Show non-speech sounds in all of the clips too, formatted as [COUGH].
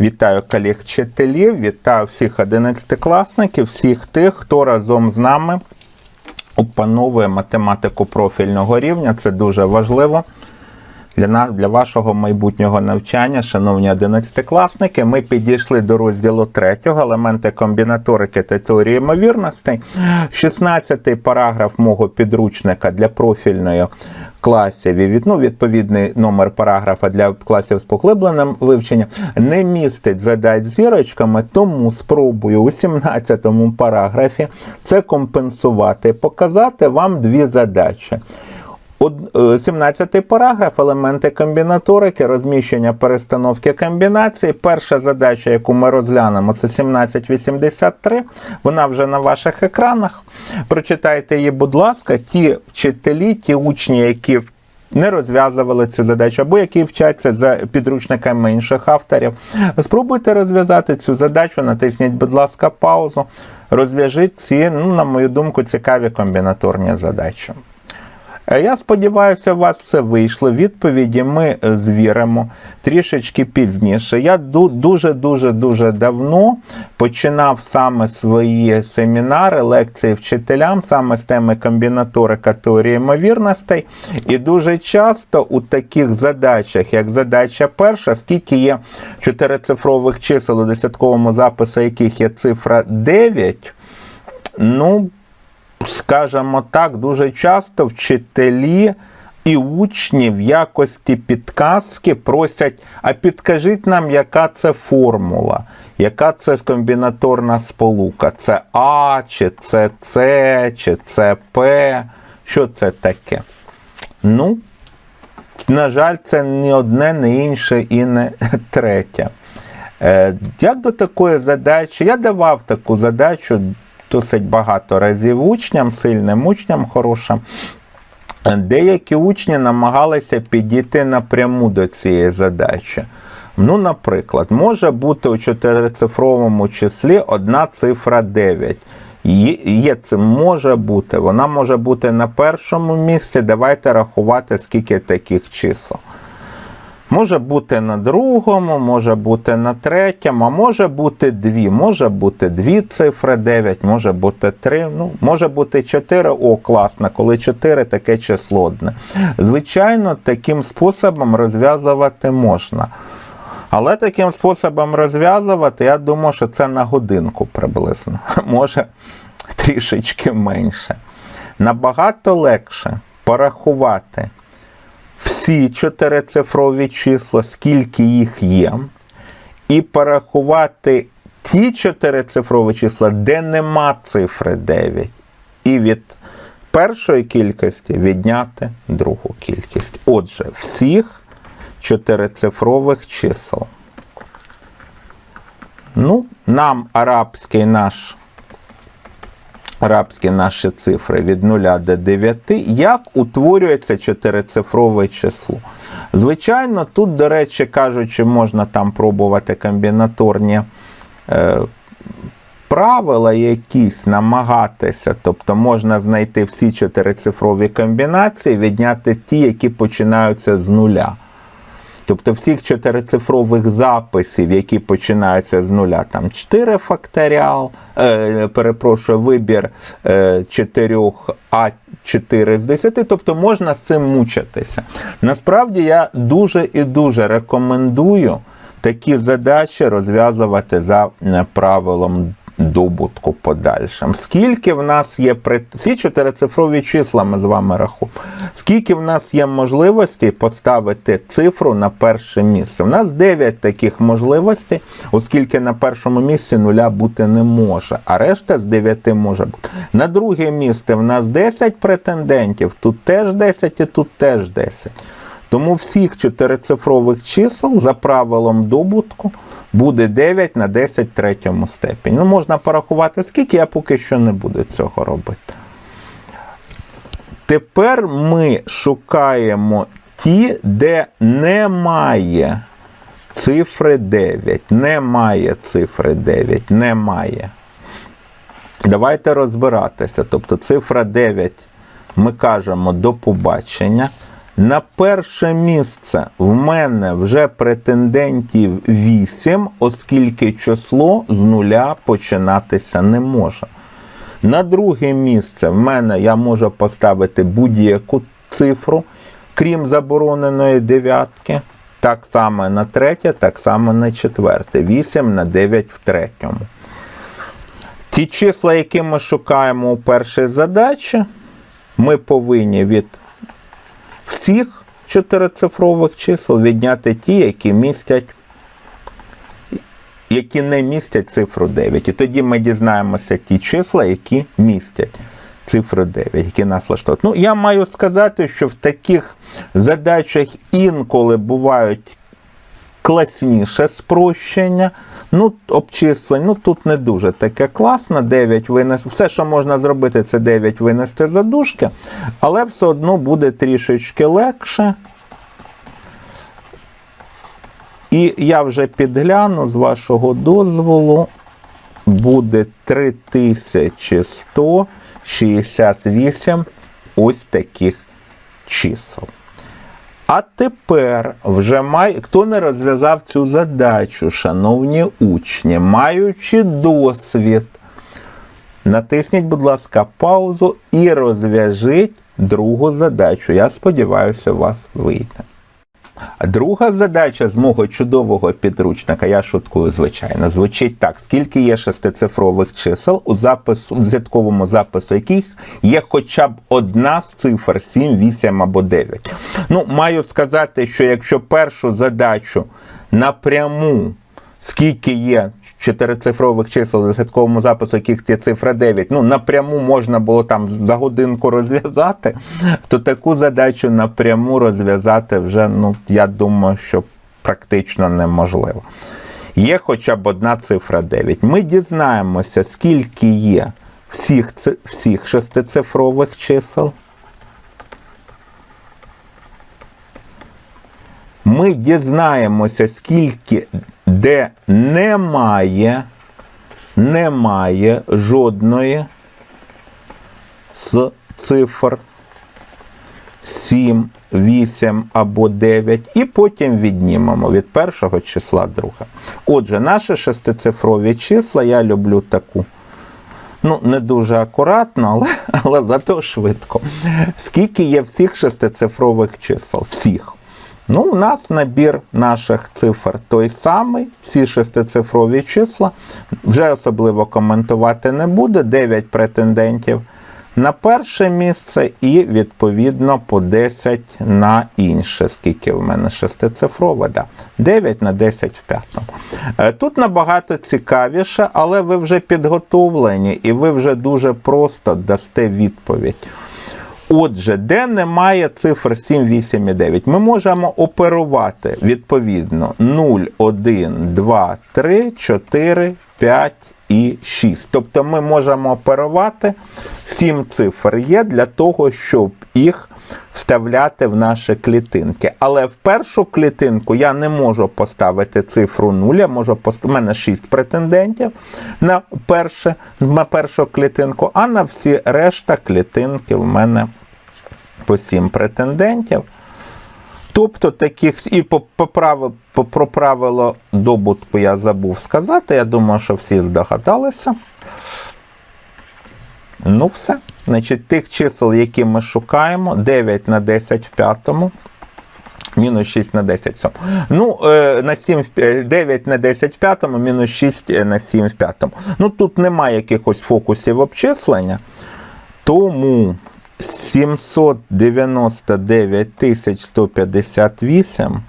Вітаю колег вчителів, вітаю всіх одинадцятикласників, всіх тих, хто разом з нами опановує математику профільного рівня. Це дуже важливо для нас, для вашого майбутнього навчання, шановні одинадцятикласники. Ми підійшли до розділу третього елементи комбінаторики та теорії ймовірностей. 16-й параграф мого підручника для профільної класів і від, ну, відповідний номер параграфа для класів з поглибленим вивченням не містить задач зірочками, тому спробую у 17-му параграфі це компенсувати, показати вам дві задачі. Од- е, 17 параграф, елементи комбінаторики, розміщення перестановки комбінацій. Перша задача, яку ми розглянемо, це 1783. Вона вже на ваших екранах. Прочитайте її, будь ласка, ті вчителі, ті учні, які не розв'язували цю задачу, або які вчаться за підручниками інших авторів. Спробуйте розв'язати цю задачу, натисніть, будь ласка, паузу. Розв'яжіть ці, ну, на мою думку, цікаві комбінаторні задачі. Е, Я сподіваюся, у вас все вийшло. Відповіді ми е, звіримо трішечки пізніше. Я дуже дуже дуже давно починав саме свої семінари, лекції вчителям, саме з теми комбінаторика теорії ймовірностей. І дуже часто у таких задачах, як задача перша, скільки є чотирицифрових чисел у десятковому запису, яких є цифра 9, ну скажімо так, дуже часто вчителі і учні в якості підказки просять, а підкажіть нам, яка це формула, яка це комбінаторна сполука. Це А, чи це С, чи це П. Що це таке? Ну, на жаль, це ні одне, ні інше і не третє. Е, Як до такої задачі, я давав таку задачу досить багато разів учням, сильним учням хорошим. Деякі учні намагалися підійти напряму до цієї задачі. Ну, наприклад, може бути у чотирицифровому числі одна цифра 9. Є, це може бути, вона може бути на першому місці. Давайте рахувати, скільки таких чисел. Може бути на другому, може бути на третьому, а може бути дві. Може бути дві цифри 9, може бути три, ну, може бути 4. О, класно, коли 4 таке число одне. Звичайно, таким способом розв'язувати можна. Але таким способом розв'язувати, я думаю, що це на годинку приблизно. [LAUGHS] Може трішечки менше. Набагато легше порахувати всі чотирицифрові числа, скільки їх є, і порахувати ті чотирицифрові числа, де нема цифри 9, і від першої кількості відняти другу кількість. Отже, всіх чотирицифрових чисел. Ну, нам арабський наш арабські наші цифри від 0 до 9, як утворюється чотирицифрове число. Звичайно, тут, до речі, кажучи, можна там пробувати комбінаторні е, правила якісь намагатися, тобто можна знайти всі чотирицифрові комбінації, відняти ті, які починаються з нуля. Тобто всіх чотирицифрових записів, які починаються з нуля, там 4 факторіал, е, перепрошую, вибір е, 4 а 4 з 10, тобто можна з цим мучитися. Насправді я дуже і дуже рекомендую такі задачі розв'язувати за е, правилом добутку подальшим. Скільки в нас є всі чотирицифрові числа ми з вами рахуємо. Скільки в нас є можливостей поставити цифру на перше місце? У нас 9 таких можливостей, оскільки на першому місці нуля бути не може, а решта з 9 може бути. На друге місце в нас 10 претендентів, тут теж 10 і тут теж 10. Тому всіх чотирицифрових чисел за правилом добутку буде 9 на 10 третьому степені. Ну, можна порахувати, скільки я поки що не буду цього робити. Тепер ми шукаємо ті, де немає цифри 9. Немає цифри 9. Немає. Давайте розбиратися. Тобто цифра 9 ми кажемо до побачення. На перше місце в мене вже претендентів 8, оскільки число з нуля починатися не може. На друге місце в мене я можу поставити будь-яку цифру, крім забороненої дев'ятки. Так само на третє, так само на четверте. 8 на 9 в третьому. Ті числа, які ми шукаємо у першій задачі, ми повинні від всіх чотирицифрових чисел відняти ті, які містять, які не містять цифру 9. І тоді ми дізнаємося ті числа, які містять цифру 9, які нас влаштовують. Ну, я маю сказати, що в таких задачах інколи бувають класніше спрощення. Ну, обчислень, ну тут не дуже таке класно. 9 винести. Все, що можна зробити, це 9 винести за дужки, але все одно буде трішечки легше. І я вже підгляну з вашого дозволу. Буде 3168 ось таких чисел. А тепер вже май... хто не розв'язав цю задачу, шановні учні, маючи досвід, натисніть, будь ласка, паузу і розв'яжіть другу задачу. Я сподіваюся, у вас вийде. А друга задача з мого чудового підручника, я шуткую, звичайно, звучить так: скільки є шестицифрових чисел у запису, у зв'язковому запису, яких є хоча б одна з цифр 7, 8 або 9. Ну, маю сказати, що якщо першу задачу напряму скільки є чотирицифрових чисел у зятковому запису, яких є цифра 9, ну напряму можна було там за годинку розв'язати, то таку задачу напряму розв'язати вже, ну, я думаю, що практично неможливо. Є хоча б одна цифра 9. Ми дізнаємося, скільки є всіх, всіх шестицифрових чисел. Ми дізнаємося, скільки де немає, немає жодної з цифр 7, 8 або 9, і потім віднімемо від першого числа друге. Отже, наші шестицифрові числа я люблю таку. Ну, не дуже акуратно, але, але зато швидко. Скільки є всіх шестицифрових чисел? Всіх. Ну, у нас набір наших цифр той самий, всі шестицифрові числа. Вже особливо коментувати не буде. 9 претендентів на перше місце і відповідно по 10 на інше. Скільки в мене шестицифрове? Да. 9 на 10 в п'ятому. Е, Тут набагато цікавіше, але ви вже підготовлені і ви вже дуже просто дасте відповідь. Отже, де немає цифр 7, 8 і 9, ми можемо оперувати відповідно 0, 1, 2, 3, 4, 5 і 6. Тобто ми можемо оперувати 7 цифр є для того, щоб їх вставляти в наші клітинки. Але в першу клітинку я не можу поставити цифру 0, я можу пост... У мене 6 претендентів на, перше, на першу клітинку, а на всі решта клітинки в мене по 7 претендентів. Тобто таких і по, по, прави- по, про правило добутку я забув сказати. Я думаю, що всі здогадалися. Ну, все. Значить, тих чисел, які ми шукаємо, 9 на 10 в п'ятому. Мінус 6 на 10 в сьомому. Ну, е, на 7 в 9 на 10 в п'ятому, мінус 6 на 7 в п'ятому. Ну, тут немає якихось фокусів обчислення. Тому 799 158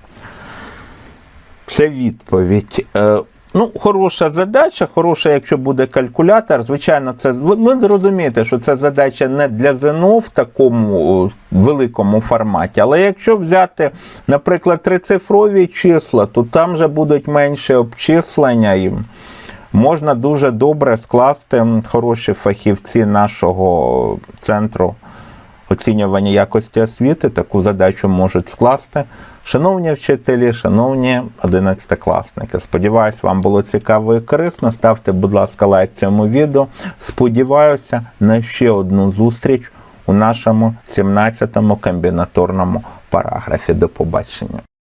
це відповідь. Е, Ну, хороша задача, хороша, якщо буде калькулятор. Звичайно, це ви, розумієте, що це задача не для ЗНО в такому великому форматі. Але якщо взяти, наприклад, трицифрові числа, то там вже будуть менше обчислення і можна дуже добре скласти хороші фахівці нашого центру оцінювання якості освіти таку задачу можуть скласти. Шановні вчителі, шановні одинадцятикласники, сподіваюся, вам було цікаво і корисно. Ставте, будь ласка, лайк цьому відео. Сподіваюся на ще одну зустріч у нашому 17-му комбінаторному параграфі. До побачення.